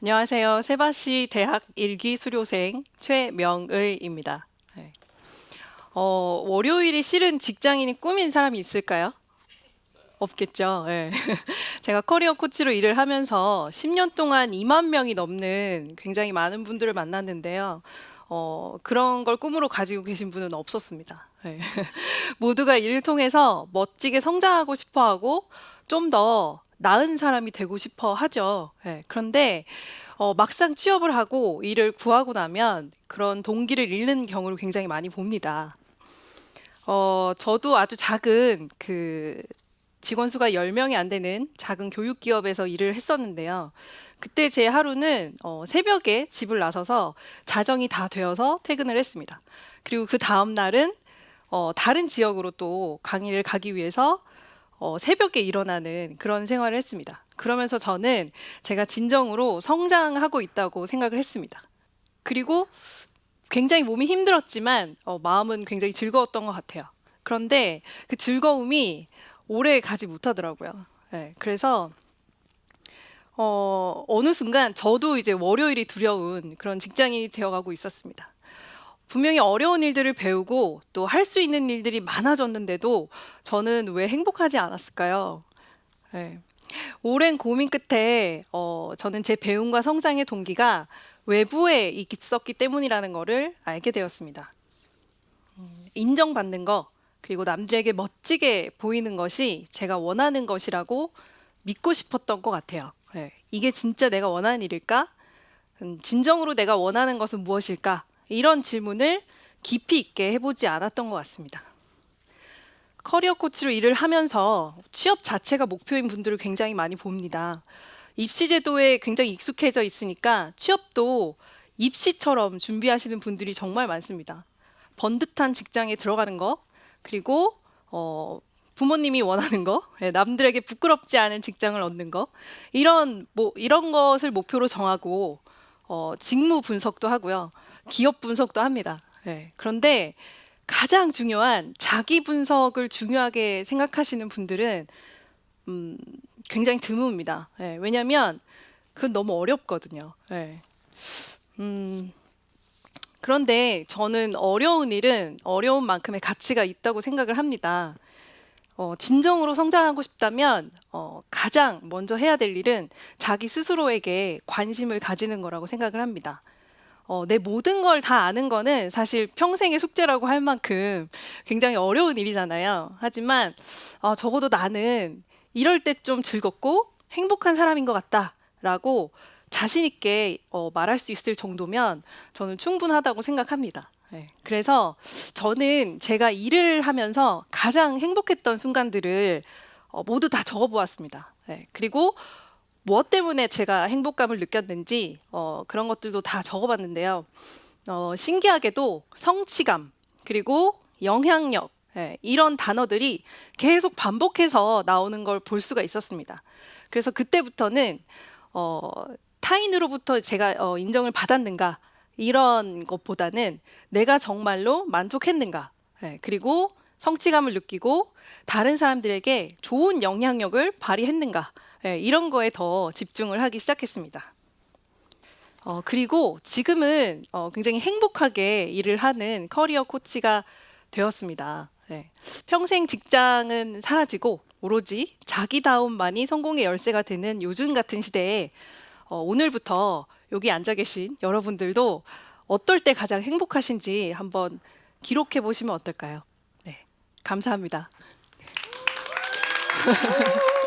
안녕하세요. 세바시 대학 일기 수료생 최명의입니다. 네. 어, 월요일이 싫은 직장인이 꿈인 사람이 있을까요? 없겠죠. 예. 제가 커리어 코치로 일을 하면서 10년 동안 2만 명이 넘는 굉장히 많은 분들을 만났는데요. 어, 그런 걸 꿈으로 가지고 계신 분은 없었습니다. 예. 모두가 이를 통해서 멋지게 성장하고 싶어 하고 좀 더 나은 사람이 되고 싶어 하죠. 예. 그런데 어, 막상 취업을 하고 일을 구하고 나면 그런 동기를 잃는 경우를 굉장히 많이 봅니다. 어, 저도 아주 작은 그 직원 수가 10명이 안 되는 작은 교육 기업에서 일을 했었는데요. 그때 제 하루는 어, 새벽에 집을 나서서 자정이 다 되어서 퇴근을 했습니다. 그리고 그 다음 날은 어, 다른 지역으로 또 강의를 가기 위해서 어, 새벽에 일어나는 그런 생활을 했습니다. 그러면서 저는 제가 진정으로 성장하고 있다고 생각을 했습니다. 그리고 굉장히 몸이 힘들었지만 어, 마음은 굉장히 즐거웠던 것 같아요. 그런데 그 즐거움이 오래 가지 못하더라고요. 네, 그래서 어, 어느 순간 저도 이제 월요일이 두려운 그런 직장인이 되어가고 있었습니다. 분명히 어려운 일들을 배우고 또 할 수 있는 일들이 많아졌는데도 저는 왜 행복하지 않았을까요? 네. 오랜 고민 끝에 어, 저는 제 배움과 성장의 동기가 외부에 있었기 때문이라는 것을 알게 되었습니다. 음, 인정받는 거 그리고 남들에게 멋지게 보이는 것이 제가 원하는 것이라고 믿고 싶었던 것 같아요. 네. 이게 진짜 내가 원하는 일일까? 음, 진정으로 내가 원하는 것은 무엇일까? 이런 질문을 깊이 있게 해보지 않았던 것 같습니다. 커리어 코치로 일을 하면서 취업 자체가 목표인 분들을 굉장히 많이 봅니다. 입시 제도에 굉장히 익숙해져 있으니까 취업도 입시처럼 준비하시는 분들이 정말 많습니다. 번듯한 직장에 들어가는 거, 그리고 어, 부모님이 원하는 거, 예, 남들에게 부끄럽지 않은 직장을 얻는 거, 이런 뭐 이런 것을 목표로 정하고 어, 직무 분석도 하고요, 기업 분석도 합니다. 예, 그런데 가장 중요한 자기 분석을 중요하게 생각하시는 분들은 음, 굉장히 드뭅니다. 예, 왜냐하면 그건 너무 어렵거든요. 예. 음, 그런데 저는 어려운 일은 어려운 만큼의 가치가 있다고 생각을 합니다. 어, 진정으로 성장하고 싶다면 어, 가장 먼저 해야 될 일은 자기 스스로에게 관심을 가지는 거라고 생각을 합니다. 어, 내 모든 걸 다 아는 거는 사실 평생의 숙제라고 할 만큼 굉장히 어려운 일이잖아요. 하지만 어, 적어도 나는 이럴 때 좀 즐겁고 행복한 사람인 것 같다라고 자신 있게 어, 말할 수 있을 정도면 저는 충분하다고 생각합니다. 네, 그래서 저는 제가 일을 하면서 가장 행복했던 순간들을 어, 모두 다 적어보았습니다. 네, 그리고 무엇 때문에 제가 행복감을 느꼈는지 어, 그런 것들도 다 적어봤는데요. 어, 신기하게도 성취감 그리고 영향력 예, 이런 단어들이 계속 반복해서 나오는 걸 볼 수가 있었습니다. 그래서 그때부터는 어, 타인으로부터 제가 어, 인정을 받았는가 이런 것보다는 내가 정말로 만족했는가 예, 그리고 성취감을 느끼고 다른 사람들에게 좋은 영향력을 발휘했는가 예, 이런 거에 더 집중을 하기 시작했습니다. 어, 그리고 지금은 어, 굉장히 행복하게 일을 하는 커리어 코치가 되었습니다. 예, 평생 직장은 사라지고 오로지 자기다움만이 성공의 열쇠가 되는 요즘 같은 시대에 어, 오늘부터 여기 앉아 계신 여러분들도 어떨 때 가장 행복하신지 한번 기록해 보시면 어떨까요? 네, 감사합니다.